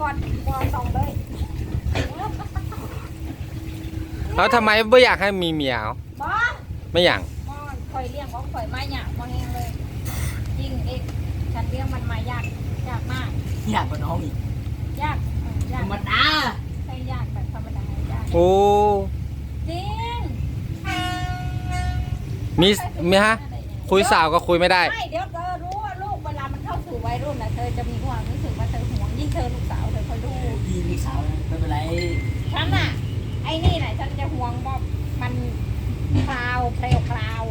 ก่อนบอลสองเลยแล้วทำไมไม่อยากให้มีเมียเอาบอลไม่อยากบอลข่อยเลี้ยงของข่อยมาหยาบมาเองเลยจริงเอกฉันเลี้ยงมันมายากยากมาก อยากกว่าน้องอีกยากเออธยารกรมดาใช่ยากแบบธรรมดายากโอ้จริงมีมีฮะ คุยสาวก็คุยไม่ได้ ไม่เดี๋ยวเธอรู้ว่าลูกเวลามันเข้าสู่วัยรุ่นนะเธอจะมีความรู้สึกว่า เธอห่วงยิ่งเธอลูกสาวเธอคอยดูพี่ลูกสาวไม่เป็นไรฉันน่ะ ไอ้นี่แหละฉันจะห่วงว่ามันคราวเพลวคราว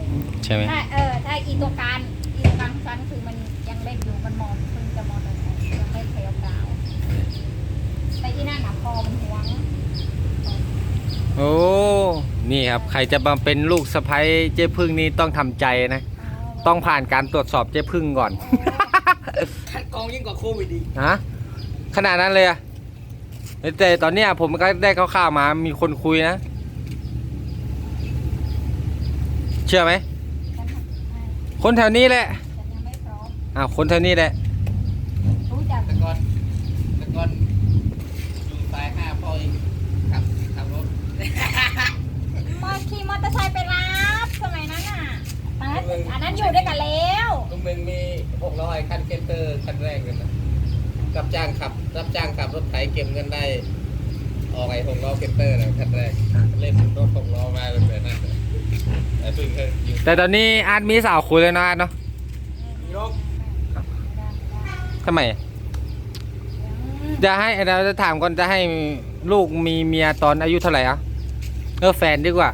ใช่ไหมถ้าเออถ้าอีตัวการอีตัวการของฉันคือมันยังเล่นอยู่มันมองเพิ่งจะมองเลยยังเล่นเพลวคราวแต่อีนั่นน่ะพอมันห่วง โอ้ นี่ครับ ใครจะมาเป็นลูกสะใภ้เจ๊พึ่งนี่ต้องทำใจนะ ต้องผ่านการตรวจสอบเจ๊พึ่งก่อน คัดกรองยิ่งกว่าโควิดอีก ฮะ ขนาดนั้นเลยอะแต่ตอนเนี้ยผมก็ได้ข่าวๆมามีคนคุยนะ เชื่อไหมฉันน่ะไม่คนแถวนี้แหละฉันยังไม่พร้อมอ้าวคนแถวนี้แหละรู้จักแต่ก่อนแต่ก่อนอยู่สายห้าพ่อเองขับขับรถมาขี่มอเตอร์ไซค์ไปรับสมัยนั้นน่ะอันนั้นอันนั้นอยู่ด้วยกันแล้วลุงเมงมีหกร้อยคันเกนเตอร์คันแรกเลยนะ รับจ้างขับ รับจ้างขับรถไถเก็บเงินได้ ออกไอ้หกล้อเกนเตอร์นะคันแรกเล่นรถหกล้อมาเลยแบบนั้นน่ะแต่เพิ่งเคยอยู่แต่ตอนนี้อาร์ตมีสาวคุยเลยนะอาร์ตเนาะยกทำไมจะให้เราจะถามก่อนจะให้ลูกมีเมียตอนอายุเท่าไหร่อะเออแฟนดีกว่า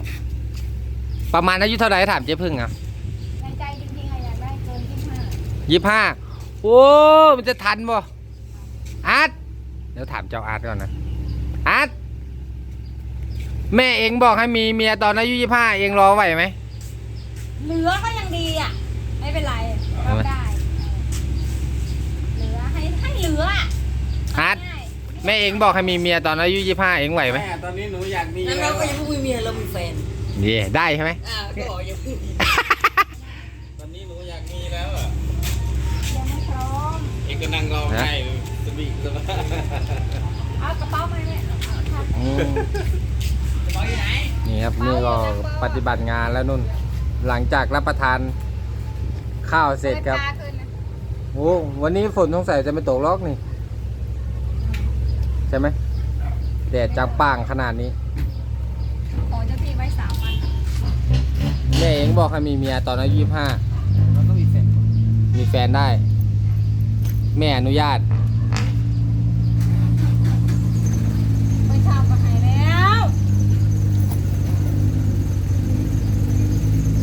ประมาณอายุเท่าไหร่ถามเจ๊พึ่งอะในใจจริงๆอะอยากได้เกินยี่สิบห้า ยี่ห้าโอ้ มันจะทันบ่ อาร์ตเดี๋ยวถามเจ้าอาร์ตก่อนนะอาร์ตแม่เองบอกให้มีเมียตอนอายุยี่ห้าเองรอไหวไหมเหลือก็ยังดีอะ ไม่เป็นไรรับได้ เหลือให้ให้เหลืออะอาร์ตง่ายแม่เองบอกให้มีเมียตอนอายุยี่ห้าเองไหวไหมแม่ตอนนี้หนูอยากมีแล้วแล้เราวก็ยังไม่มีเมียเรามีแฟนนี่ได้ใช่ไหม อ่าก็บอกยังไม่มีตอนนี้หนูอยากมีแล้วอะยังไม่พร้อม เองก็นั่งรอให้ สบีสบายเอากระเป๋ามาเนี่ยเอาครับอืมจะบอกอยู่ไหนนี่ครับนี่ก็ปฏิบัติงานแล้วนุ่น หลังจากรับประทานข้าวเสร็จครับ ปิดตาขึ้นนะโอ้วันนี้ฝนสงสัยจะไม่ตกล็อกนี่ ใช่ไหมแดดจังป่างขนาดนี้ ขอเจ้าพี่ไว้สามวันแม่เองบอกให้มีเมียตอนอายุยี่ห้าเราก็มีแฟนมีแฟนได้ แม่อนุญาต ไม่ชอบก็หายแล้ว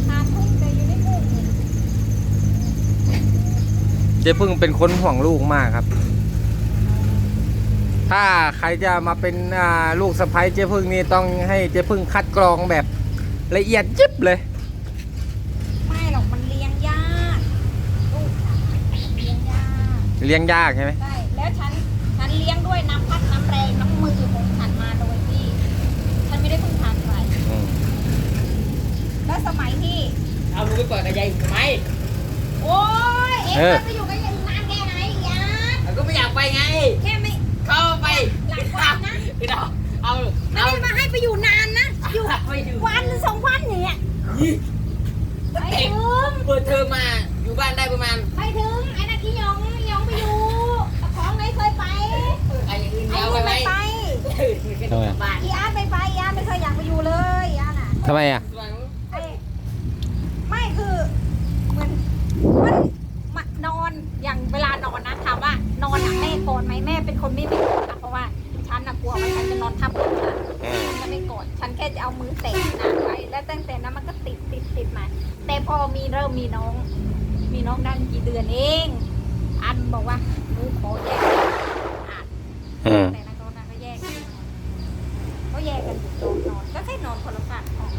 หาทุ่งแต่อยู่ในมุ้งนี่ เจ๊พึ่งเป็นคนห่วงลูกมากครับ ถ้าใครจะมาเป็นอ่าลูกสะใภ้เจ๊พึ่งนี่ต้องให้เจ๊พึ่งคัดกรองแบบละเอียดยิบเลย ไม่หรอกมันเลี้ยงยากลูกฉันเลี้ยงยากเลี้ยงยากใช่ไหมใช่แล้วฉันฉันเลี้ยงด้วยน้ำพัดน้ำแรงน้ำมือของฉันมาโดยที่ฉันไม่ได้พึ่งพาใครอืมแล้วสมัยที่เอาลูกไปปล่อยกับยายทำไมโอ้ยเอ็งเคยไปอยู่ ไม่อยากไปไง แค่ไม่เข้าไปหลายวันนะพี่ดาวเอาไม่เอาได้มาให้ไปอยู่นานนะอยู่ไปดูวันสองวันเนี่ยไปถึงเปิดเทอมมาอยู่บ้านได้ประมาณไปถึงไอ้นักขี้ยองขี้ยองไปอยู่ตะของไหนเคยไปไอ้อย่างอื่นไอ้เอานู่ไปนไหมไม่ไปบ้านอีอาร์ตไม่ไปอีอาร์ตไม่เคยอยากไปอยู่เลยอีอาร์ตอะทำไมอะไอ้ไม่คือเหมือนมันมานอนอย่างเวลานอนนะ ถามว่านอนอะแม่โกรธไหมแม่เป็นคนไม่ไม่โกรธนะเพราะว่าฉันน่ะกลัวว่าฉันจะนอนทับลูกนะฉันจะไม่กรธฉันแค่จะเอามือเตะนางไว้แล้วตั้งแต่นั้นมันก็ติดติดติดมา แต่พอมีเริ่มมีน้อง มีน้องได้กี่เดือนเอง อันบอกว่าหนูขอแยกอะอืมแต่นักร้องนั้นก็แยกกันเขาแยกกันอยู่ต๊ะนอนก็แค่นอนคนละฝั่งห้อง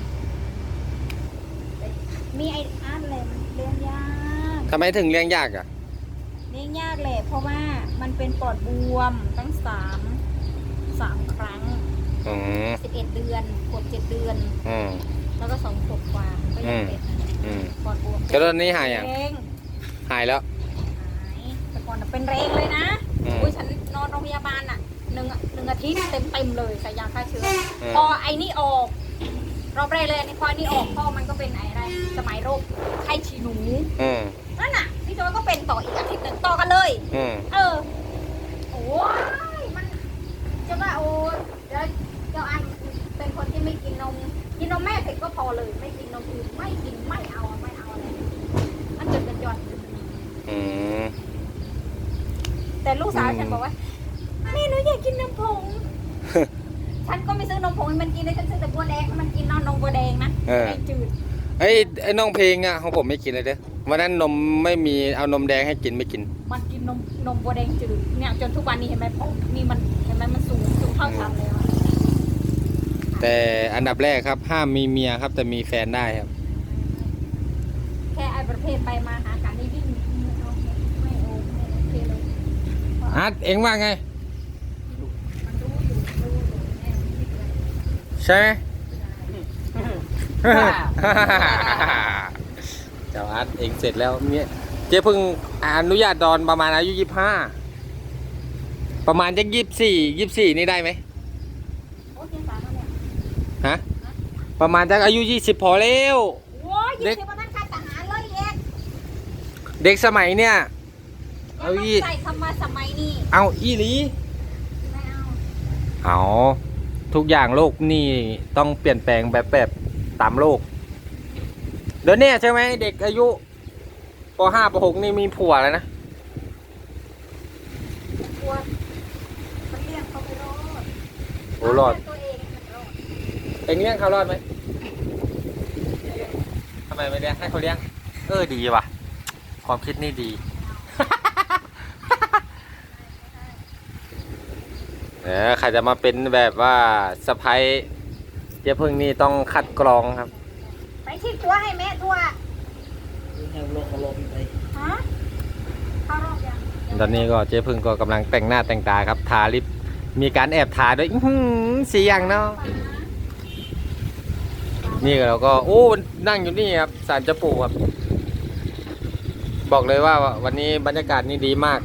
มีไอ้อาร์ตอะไรมันเลี้ยงยากทำไมถึงเลี้ยงยากอะ เลี้ยงยากแหละเพราะว่ามันเป็นปอดบวมตั้งสามสามครั้งอืมสิบเอ็ดเดือนกดเจ็ดเดือน อืม แล้วก็สองขวบกว่าก็ยังเป็นนะอืม ปอดบวมแล้วตอนนี้หายยัง เรงหายแล้ว หายแต่ก่อนน่ะเป็นเรงเลยนะอืม อุ้ยฉันนอนอนโรงพยาบาลอะหนึ่งหนึ่งอาทิตย์เต็มเต็มๆเลยใส่ยาฆ่าเชื้ออืมพอไอ้นี่ออก รอบแรกเลยอันนี้พอไอ้นี่ออกพ่อมันก็เป็นไอ้อะไรสมัยโรคไข้ฉี่หนู อืม นั่นน่ะ พี่โจอยก็เป็นต่ออีกอาทิตย์หนึ่งต่อกันเลย อืมเออ โอ้ยมันจะว่าโอ้ยเดี๋ยวเจ้าอันเป็นคนที่ไม่กินนม กินนมแม่เสร็จก็พอเลย ไม่กินนมอื่นไม่กินไม่เอาไม่เอาอะไรมันจดกันยอนอืมแต่ลูกสาวอืมฉันบอกว่าแม่หนูอยากกินนมผง ฉันก็ไม่ซื้อนมผงให้มันกินเลยฉันซื้อแต่บัวแดงให้มันกินนอนนมบัวแดงนะเออไอ้จืดไอ้ไอ้น้องเพลงอะของผมไม่กินเลยเด้อ วันนั้นนมไม่มีเอานมแดงให้กินไม่กิน มันกินนมนมบัวแดงจืดเนี่ยจนทุกวันนี้เห็นไหมผงนี่มันเห็นไหมมันสูงสูงเท่าฉันแล้วอะแต่อันดับแรกครับ ห้ามมีเมียครับ แต่มีแฟนได้ครับ แค่ไอ้ประเภทไปมาหากันนี่วิ่งไม่เอาไม่โอไม่โอเคเลยอาร์ตเอ็งว่าไง มันรู้อยู่รู้อยู่แม่มันคิดเลย ใช่ไหม เจ้าอาร์ตเองเสร็จแล้วเมียเจ๊เพิ่งอนุญาตดอนประมาณอายุยี่ห้าประมาณจะยี่สี่ยี่สี่นี่ได้ไหมโอ้ยเจ๊สารแล้วเนี่ยฮะประมาณจะอายุยี่สิบพอแล้วโอ้ยเด็ยี่กสิบวันนั้นค่าทหารเลยเองเด็กสมัยเนี่ยเอาเอาอีอีใส่คำว่าสมัยนี้เอาอีหลีไม่เอาเอาทุกอย่างโลกนี่ต้องเปลี่ยนแปลงแบบแบบตามโลก เดี๋ยวเนี้ใช่ไหมเด็กอายุปห้าปหกนี่มีผัวแล้วนะกลัวมันเลี้ยงเขาไม่รอดโอ้รอดเาตัวเองมันรอดเอ็งเลี้ยงเขารอดไหมทำไมไม่เลี้ยงให้เขาเลี้ยง เออดีว่ะ ความคิดนี่ดี เออใครจะมาเป็นแบบว่าสะพ้ยเจ๊พึ่งนี่ต้องคัดกรองครับ ไปที่ตัวให้แม่ตัวแนวโลกลมไปฮะเข้ารอบยังตอนนี้ก็เจ๊พึ่งก็กำลังแต่งหน้าแต่งตาครับทาลิปมีการแอบทาด้วยอื้อหือสีอย่างเนาะนี่เราก็โอ้นั่งอยู่นี่ครับสารเจ้าปู่ครับ บอกเลยว่าวันนี้บรรยากาศนี่ดีมาก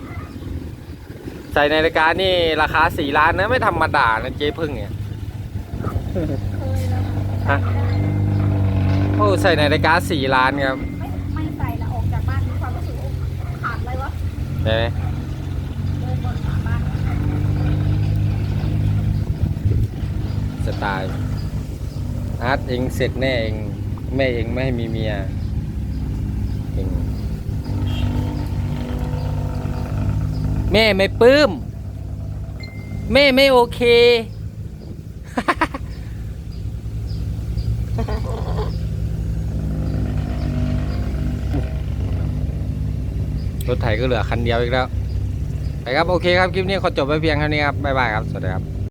ใส่ในรายการนี่ราคาสี่ล้านนะไม่ธรรมดานะเจ๊พึ่งเนี่ยเคยแล้วฮะ โอ้ใส่ในรายการสี่ล้านครับไม่ไม่ใส่ละออกจากบ้านมีความรู้สึกว่าขาดอะไรวะใช่ไหมเดินบนขาบ้านสไตล์อาร์ตเองเสร็จแน่เองแม่เองไม่ให้มีเมียเองแม่ไม่ปลื้มแม่ไม่โอเค รถไถก็เหลือคันเดียวอีกแล้วไปครับ โอเคครับ คลิปนี้ขอจบไว้เพียงเท่านี้ครับ บ๊ายบายครับ สวัสดีครับ